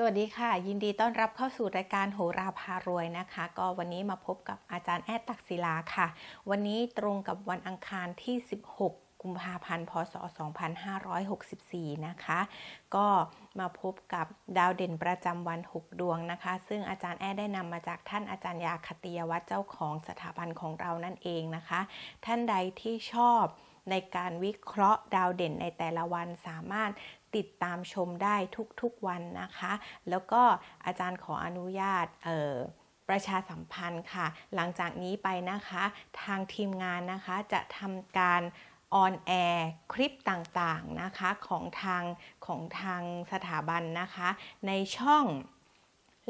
สวัสดีค่ะ ยินดีต้อนรับเข้าสู่รายการโหราพารวยนะคะ ก็วันนี้มาพบกับอาจารย์แอดตักศิลาค่ะ วันนี้ตรงกับวันอังคารที่ 16 กุมภาพันธ์ พศ 2564 นะคะ ก็มาพบกับดาวเด่นประจำวัน 6 ดวงนะคะ ซึ่งอาจารย์แอดได้นำมาจากท่านอาจารย์ยาคติยวัฒน์เจ้าของสถาบันของเรานั่นเองนะคะ ท่านใดที่ชอบในการวิเคราะห์ดาวเด่นในแต่ละวันสามารถ ติดตามชมได้ทุกๆวันนะคะ แล้วก็อาจารย์ขออนุญาตประชาสัมพันธ์ค่ะ หลังจากนี้ไปนะคะ ทางทีมงานนะคะจะทำการออนแอร์คลิปต่างๆนะคะของทางของทางสถาบันนะคะ ในช่อง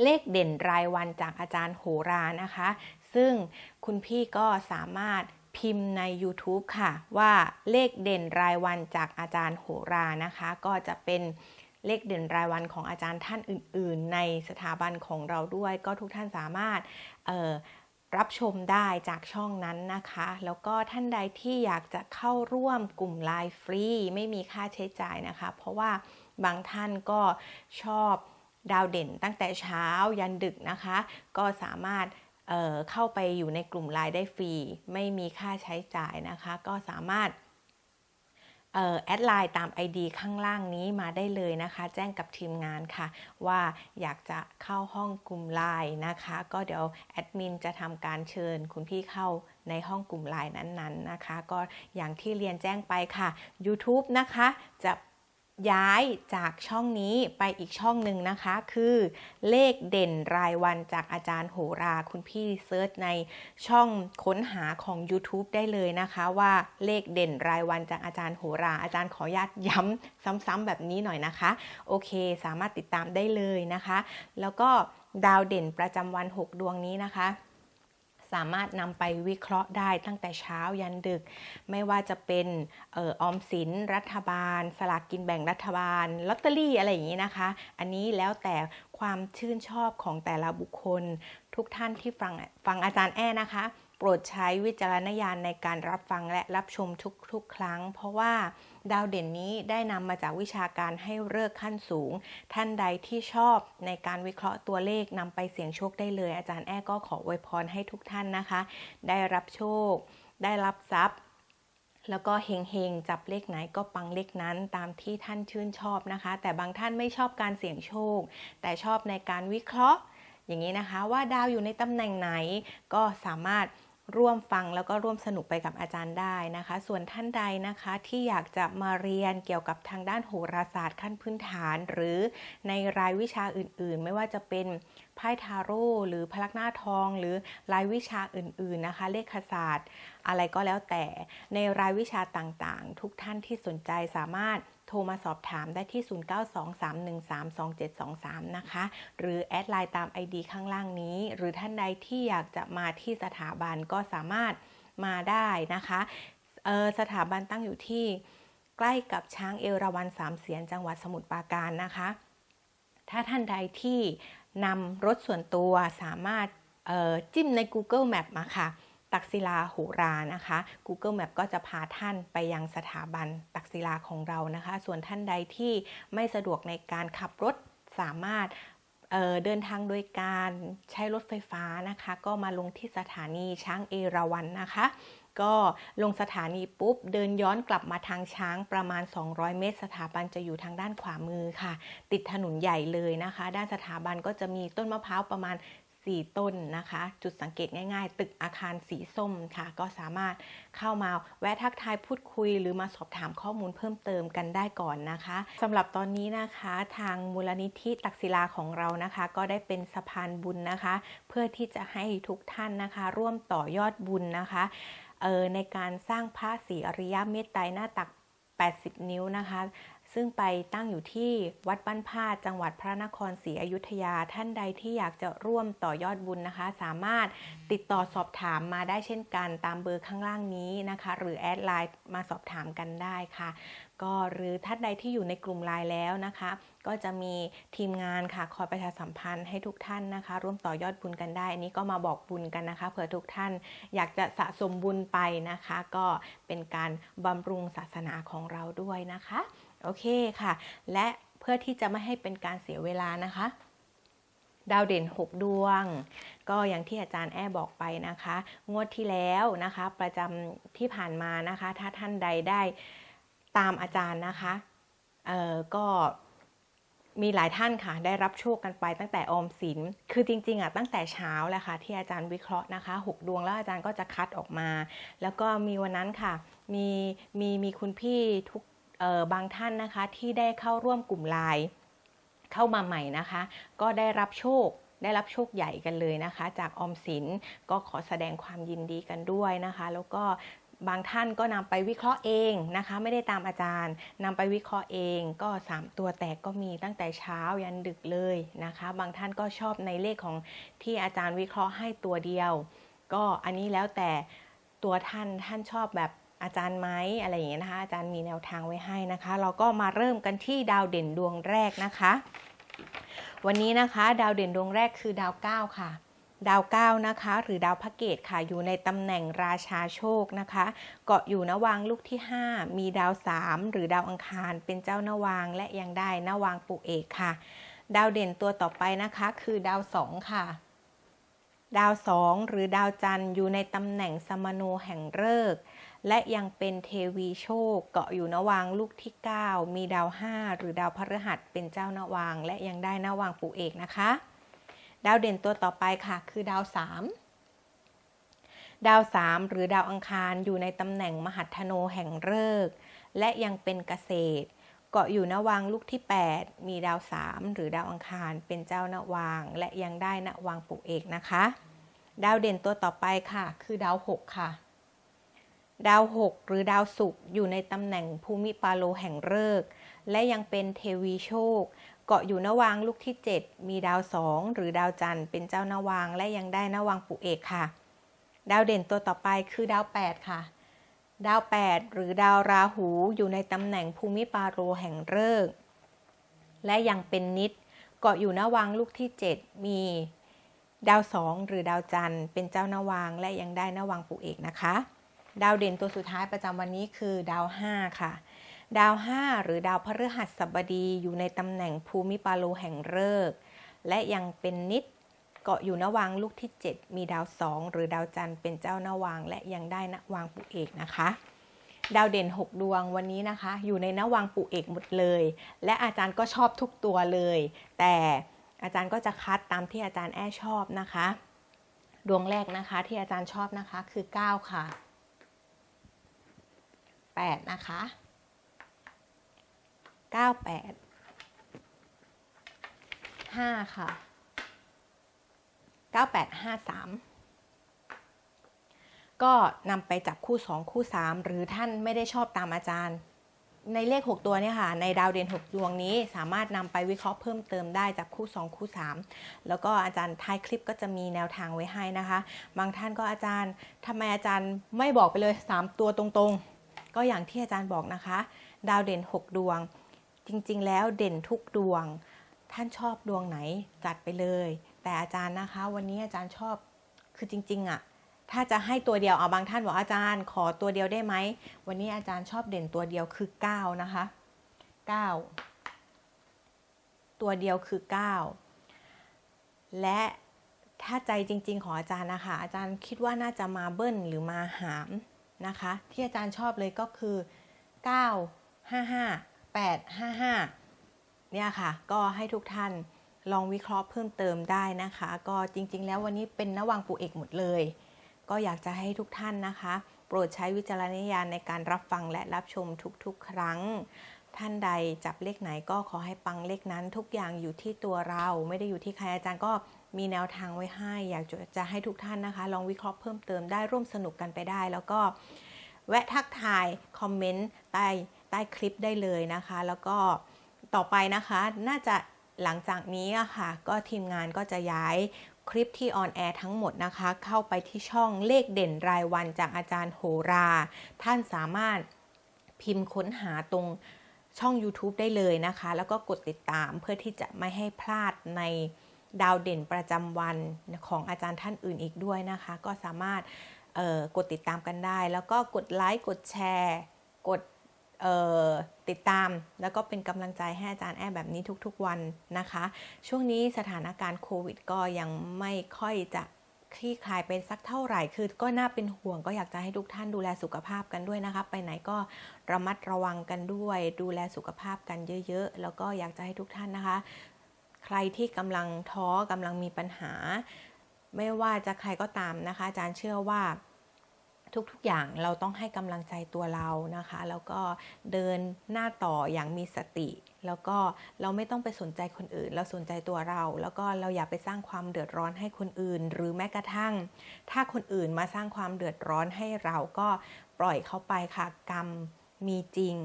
เลขเด่นรายวันจากอาจารย์โหรานะคะ ซึ่งคุณพี่ก็สามารถ พิมพ์ใน YouTube ค่ะ ว่าเลขเด่นรายวันจากอาจารย์โหรานะคะ ก็จะเป็นเลขเด่นรายวันของอาจารย์ท่านอื่น ๆ ในสถาบันของเราด้วย ก็ทุกท่านสามารถรับชมได้จากช่องนั้นนะคะ แล้วก็ท่านใดที่อยากจะเข้าร่วมกลุ่มไลฟ์ฟรี ไม่มีค่าใช้จ่ายนะคะ เพราะว่าบางท่านก็ชอบดาวเด่นตั้งแต่เช้ายันดึกนะคะ ก็สามารถ เเข้าไปอยู่ในกลุ่มไลน์ได้ฟรี ไม่มีค่าใช้จ่ายนะคะ ก็สามารถแอดไลน์ตาม ID ข้างล่างนี้มาได้เลยนะคะ แจ้งกับทีมงานค่ะ ว่าอยากจะเข้าห้องกลุ่มไลน์นะคะ ก็เดี๋ยวแอดมินจะทำการเชิญคุณพี่เข้าในห้องกลุ่มไลน์นั้นๆนะคะ ก็อย่างที่เรียนแจ้งไปค่ะ YouTube นะคะจะ ย้ายจากช่องนี้ไปอีกช่องหนึ่งนะคะ คือเลขเด่นรายวันจากอาจารย์โหราคุณพี่เซิร์ชในช่องค้นหาของ YouTube ได้เลยนะคะว่าเลขเด่นรายวันจากอาจารย์โหรา อาจารย์ขออนุญาตย้ำซ้ำๆแบบนี้หน่อยนะคะ โอเค สามารถติดตามได้เลยนะคะ แล้วก็ดาวเด่นประจำวัน 6 ดวงนี้นะคะ สามารถนำไปวิเคราะห์ได้ตั้งแต่เช้ายันดึก ไม่ว่าจะเป็นออมสินรัฐบาล สลากกินแบ่งรัฐบาลลอตเตอรี่อะไรอย่างนี้นะคะ อันนี้แล้วแต่ความชื่นชอบของแต่ละบุคคล ทุกท่านที่ฟังฟังอาจารย์แอ้นะคะ โปรดใช้วิจารณญาณในการรับฟังและรับชมทุกๆ ครั้ง เพราะว่าดาวเด่นนี้ได้นำมาจากวิชาการให้เลิกขั้นสูง ท่านใดที่ชอบในการวิเคราะห์ตัวเลขนำไปเสี่ยงโชคได้เลย อาจารย์แอ้ก็ขออวยพรให้ทุกท่านนะคะ ได้รับโชค ได้รับทรัพย์แล้วก็เฮงเฮงจับเลขไหนก็ปังเลขนั้นตามที่ท่านชื่นชอบนะคะ แต่บางท่านไม่ชอบการเสี่ยงโชค แต่ชอบในการวิเคราะห์ อย่างนี้นะคะว่าดาวอยู่ในตำแหน่งไหนก็สามารถ ร่วมฟังแล้วก็ร่วมสนุกไปกับอาจารย์ได้นะคะ ส่วนท่านใดนะคะที่อยากจะมาเรียนเกี่ยวกับทางด้านโหราศาสตร์ขั้นพื้นฐาน หรือในรายวิชาอื่นๆ ไม่ว่าจะเป็นไพ่ทาโร่หรือพลักหน้าทอง หรือรายวิชาอื่นๆนะคะ เลขศาสตร์ อะไรก็แล้วแต่ในรายวิชาต่างๆ ทุกท่านที่สนใจสามารถ โทรมาสอบถามได้ที่ 0923132723 นะคะ หรือแอดไลน์ตาม ID ข้างล่างนี้ หรือท่านใดที่อยากจะมาที่สถาบันก็สามารถมาได้นะคะสถาบันตั้งอยู่ที่ใกล้กับช้างเอราวัณสามเสียนจังหวัดสมุทรปราการนะคะ ถ้าท่านใดที่นำรถส่วนตัวสามารถจิ้มใน Google Map มาค่ะ ตักศิลาหูรานะคะ Google Map ก็จะพาท่านไปยังสถาบันตักศิลาของเรานะคะ ส่วนท่านใดที่ไม่สะดวกในการขับรถสามารถเเดินทางโดยการใช้รถไฟฟ้านะคะ ก็มาลงที่สถานีช้างเอราวันนะคะ ก็ลงสถานีปุ๊บ เดินย้อนกลับมาทางช้างประมาณ 200 เมตร สถาบันจะอยู่ทางด้านขวามือค่ะ ติดถนนใหญ่เลยนะคะ ด้านสถาบันก็จะมีต้นมะพร้าวประมาณ 4 ต้นนะคะ จุดสังเกตง่ายๆ ตึกอาคารสีส้มค่ะ ก็สามารถเข้ามาแวะทักทายพูดคุย หรือมาสอบถามข้อมูลเพิ่มเติมกันได้ก่อนนะคะสำหรับตอนนี้นะคะทางมูลนิธิตักศิลาของเรานะคะ ก็ได้เป็นสะพานบุญนะคะ เพื่อที่จะให้ทุกท่านนะคะ ร่วมต่อยอดบุญนะคะในการสร้างพระศรีอริยเมตไตรหน้าตัก 80 นิ้วนะคะ ซึ่งไปตั้งอยู่ที่วัดบ้านพาดจังหวัดพระนครศรีอยุธยาท่านใดที่อยากจะร่วมต่อยอดบุญนะคะ สามารถติดต่อสอบถามมาได้เช่นกันตามเบอร์ข้างล่างนี้นะคะ หรือแอดไลน์มาสอบถามกันได้ค่ะ ก็หรือท่านใดที่อยู่ในกลุ่มไลน์แล้วนะคะ ก็จะมีทีมงานค่ะคอยประชาสัมพันธ์ให้ทุกท่านนะคะ ร่วมต่อยอดบุญกันได้ อันนี้ก็มาบอกบุญกันนะคะเผื่อทุกท่านอยากจะสะสมบุญไปนะคะ ก็เป็นการบำรุงศาสนาของเราด้วยนะคะ โอเคค่ะ และเพื่อที่จะไม่ให้เป็นการเสียเวลานะคะดาวเด่น 6 ดวง ก็อย่างที่อาจารย์แอ้บอกไปนะคะ งวดที่แล้วนะคะ ประจำที่ผ่านมานะคะ ถ้าท่านใดได้ ตามอาจารย์นะคะเอ่อก็มีหลายท่านค่ะได้รับโชคกันไปตั้งแต่ออมสิน คือจริงๆอะตั้งแต่เช้าแหละค่ะที่อาจารย์วิเคราะห์นะคะ6ดวงแล้วอาจารย์ก็จะคัดออกมา แล้วก็มีวันนั้นค่ะมีมีมีคุณพี่ทุกเอ่อบางท่านนะคะที่ได้เข้าร่วมกลุ่มไลน์เข้ามาใหม่นะคะ ก็ได้รับโชคได้รับโชคใหญ่กันเลยนะคะ จากออมสินก็ขอแสดงความยินดีกันด้วยนะคะ แล้วก็ บางท่านก็นำไปวิเคราะห์เองนะคะ ไม่ได้ตามอาจารย์นำไปวิเคราะห์เองก็ 3 ตัวแตกก็มีตั้งแต่เช้ายันดึกเลยนะคะ บางท่านก็ชอบในเลขของที่อาจารย์วิเคราะห์ให้ตัวเดียว ก็อันนี้แล้วแต่ตัวท่านท่านชอบแบบอาจารย์ไหมอะไรอย่างเงี้ยนะคะ อาจารย์มีแนวทางไว้ให้นะคะ เราก็มาเริ่มกันที่ดาวเด่นดวงแรกนะคะ วันนี้นะคะ ดาวเด่นดวงแรกคือดาว 9 ค่ะ ดาว9นะคะ หรือดาวพระเกตค่ะอยู่ในตำแหน่งราชาโชคนะคะ เกาะอยู่นวางลูกที่ 5 มีดาว 3 หรือดาวอังคารเป็นเจ้านวางและยังได้นวางปุเอกค่ะ ดาวเด่นตัวต่อไปนะคะ คือดาว2ค่ะ ดาว2หรือดาวจันทร์อยู่ในตำแหน่งสมโนแห่งฤกษ์และยังเป็นเทวีโชค เกาะอยู่นวางลูกที่ 9 มีดาว 5 หรือดาวพฤหัสเป็นเจ้านวาง และยังได้นวางปุเอกนะคะ ดาวเด่นตัวต่อไปค่ะ คือดาว3ดาว3หรือดาวอังคารอยู่ในตำแหน่งมหัทโนแห่งฤกษ์และยังเป็นเกษตร เกาะอยู่นวางลูกที่ 8 มีดาว3หรือดาวอังคารเป็นเจ้านวาง และยังได้นวางปุเอกนะคะ ดาวเด่นตัวต่อไปค่ะ คือดาว6ค่ะ ดาว6หรือดาวศุกร์อยู่ในตำแหน่งภูมิปาโลแห่งฤกษ์และยังเป็นเทวีโชค เกาะอยู่นวางลูกที่ 7 มีดาว2หรือดาวจันทร์เป็นเจ้านวางและยังได้นวางปุเอกค่ะ ดาวเด่นตัวต่อไปคือดาว 8 ค่ะ ดาว 8 หรือดาวราหูอยู่ในตำแหน่งภูมิปาโลแห่งฤกษ์และยังเป็นนิด เกาะอยู่นวางลูกที่ 7 มีดาว2หรือดาวจันทร์เป็นเจ้านวางและยังได้นวางปุเอกนะคะ ดาวเด่นตัวสุดท้ายประจำวันนี้คือดาว 5 ค่ะ ดาว 5 หรือดาวพฤหัสบดีอยู่ในตำแหน่งภูมิปาโลแห่งฤกษ์และยังเป็นนิดเกาะอยู่นวางลูกที่ 7 มีดาว 2 หรือดาวจันทร์เป็นเจ้านวาง และยังได้นวางปุเอกนะคะดาวเด่น 6 ดวงวันนี้นะคะ อยู่ในนวางปุเอกหมดเลย และอาจารย์ก็ชอบทุกตัวเลย แต่อาจารย์ก็จะคัดตามที่อาจารย์แอ้ชอบนะคะ ดวงแรกนะคะที่อาจารย์ชอบนะคะคือ 9 ค่ะ 8 นะคะ 98 5 ค่ะ 9853 ก็นำไปจับคู่ 2 คู่ 3 หรือท่านไม่ได้ชอบตามอาจารย์ ในเลข 6 ตัวเนี่ยค่ะ ในดาวเด่น 6 ดวงนี้สามารถนำไปวิเคราะห์เพิ่มเติมได้จากคู่ 2 คู่ 3 แล้วก็อาจารย์ท้ายคลิปก็จะมีแนวทางไว้ให้นะคะ บางท่านก็อาจารย์ทำไมอาจารย์ไม่บอกไปเลย 3 ตัวตรงๆ ก็อย่างที่อาจารย์บอกนะคะดาวเด่น 6 ดวง จริงๆ แล้วเด่นทุกดวง ท่านชอบดวงไหนจัดไปเลย แต่อาจารย์นะคะ วันนี้อาจารย์ชอบคือจริง ๆอะ่ะถ้าจะให้ตัวเดียวเอาบางท่านบอกอาจารย์ ขอตัวเดียวได้ไหม วันนี้อาจารย์ชอบเด่นตัวเดียวคือ 9 นะคะ 9 ตัวเดียวคือ 9 และถ้าใจจริง ๆ ของอาจารย์นะคะ อาจารย์คิดว่าน่าจะมาเบิ้ลหรือมาหามนะคะ ที่อาจารย์ชอบเลยก็คือ 9 5 5 8 5 5 เนี่ยค่ะ ก็ให้ทุกท่านลองวิเคราะห์เพิ่มเติมได้นะคะ ก็จริงๆ แล้ววันนี้เป็นนวังปูเอกหมดเลย ก็อยากจะให้ทุกท่านนะคะ โปรดใช้วิจารณญาณในการรับฟังและรับชมทุกๆ ครั้ง ท่านใดจับเลขไหนก็ขอให้ปังเลขนั้น ทุกอย่างอยู่ที่ตัวเราไม่ได้อยู่ที่ใครอาจารย์ก็มีแนวทางไว้ให้ อยากจะให้ทุกท่านนะคะ ลองวิเคราะห์เพิ่มเติมได้ร่วมสนุกกันไปได้ แล้วก็แวะทักทายคอมเมนต์ใต้ ใต้คลิปได้เลยนะคะ แล้วก็ต่อไปนะคะน่าจะหลังจากนี้อะค่ะ ก็ทีมงานก็จะย้ายคลิปที่ออนแอร์ทั้งหมดนะคะ เข้าไปที่ช่องเลขเด่นรายวันจากอาจารย์โหรา ท่านสามารถพิมพ์ค้นหาตรงช่อง YouTube ได้เลยนะคะ แล้วก็กดติดตามเพื่อที่จะไม่ให้พลาดในดาวเด่นประจำวันของอาจารย์ท่านอื่นอีกด้วยนะคะ ก็สามารถกดติดตามกันได้ แล้วก็กดไลค์กดแชร์ กด ติดตามแล้วก็เป็นกำลังใจให้อาจารย์แอบแบบนี้ทุกๆวันนะคะ ช่วงนี้สถานการณ์โควิดก็ยังไม่ค่อยจะคลี่คลายไปสักเท่าไหร่คือก็น่าเป็นห่วงก็อยากจะให้ทุกท่านดูแลสุขภาพกันด้วยนะคะไปไหนก็ระมัดระวังกันด้วย ดูแลสุขภาพกันเยอะๆ แล้วก็อยากจะให้ทุกท่านนะคะ ใครที่กำลังท้อกำลังมีปัญหา ไม่ว่าจะใครก็ตามนะคะ อาจารย์เชื่อว่า ทุกๆอย่างเราต้องให้กำลังใจตัวเรานะคะ แล้วก็เดินหน้าต่ออย่างมีสติ แล้วก็เราไม่ต้องไปสนใจคนอื่น เราสนใจตัวเรา แล้วก็เราอย่าไปสร้างความเดือดร้อนให้คนอื่น หรือแม้กระทั่ง ถ้าคนอื่นมาสร้างความเดือดร้อนให้เราก็ปล่อยเขาไปค่ะกรรมมีจริง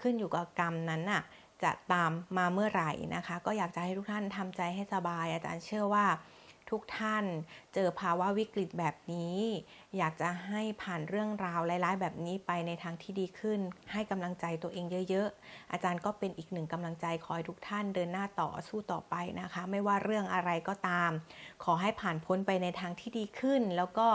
ขึ้นอยู่กับกรรมนั้นน่ะจะตามมาเมื่อไหร่นะคะ ก็อยากจะให้ทุกท่านทำใจให้สบายอาจารย์เชื่อว่า ทุกท่านเจอภาวะวิกฤตแบบนี้ อยากจะให้ผ่านเรื่องราวร้ายๆ แบบนี้ไปในทางที่ดีขึ้น ให้กำลังใจตัวเองเยอะๆ อาจารย์ก็เป็นอีกหนึ่งกำลังใจขอให้ทุกท่านเดินหน้าต่อสู้ต่อไปนะคะ ไม่ว่าเรื่องอะไรก็ตาม ขอให้ผ่านพ้นไปในทางที่ดีขึ้น แล้วก็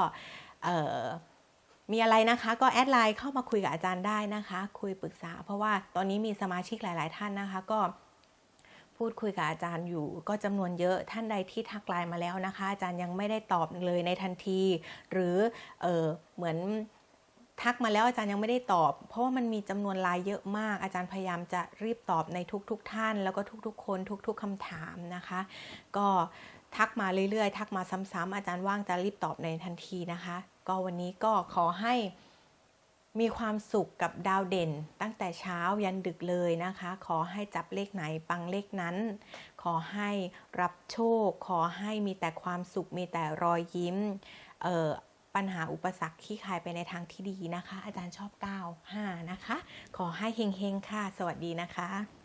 มีอะไรนะคะก็แอดไลน์เข้ามาคุยกับอาจารย์ได้นะคะ คุยปรึกษา เพราะว่าตอนนี้มีสมาชิกหลาย ๆ ท่านนะคะ ก็ พูดคุยกับอาจารย์อยู่ ก็จำนวนเยอะท่านใดที่ทักไลน์มาแล้วนะคะ อาจารย์ยังไม่ได้ตอบเลยในทันที หรือเออเหมือนทักมาแล้วอาจารย์ยังไม่ได้ตอบ เพราะว่ามันมีจำนวนไลน์เยอะมาก อาจารย์พยายามจะรีบตอบในทุกๆทท่าน แล้วก็ทุกๆ คนทุก ๆคำถามนะคะ ก็ทักมาเรื่อยๆ ทักมาซ้ำๆอาจารย์ว่างจะรีบตอบในทันทีนะคะ ก็วันนี้ก็ขอให้ มีความสุขกับดาวเด่น ตั้งแต่เช้ายันดึกเลยนะคะ ขอให้จับเลขไหนปังเลขนั้น ขอให้รับโชค ขอให้มีแต่ความสุขมีแต่รอยยิ้มเออปัญหาอุปสรรคที่คลายไปในทางที่ดีนะคะ อาจารย์ชอบ 9 5 นะคะ ขอให้เฮงๆค่ะ สวัสดีนะคะ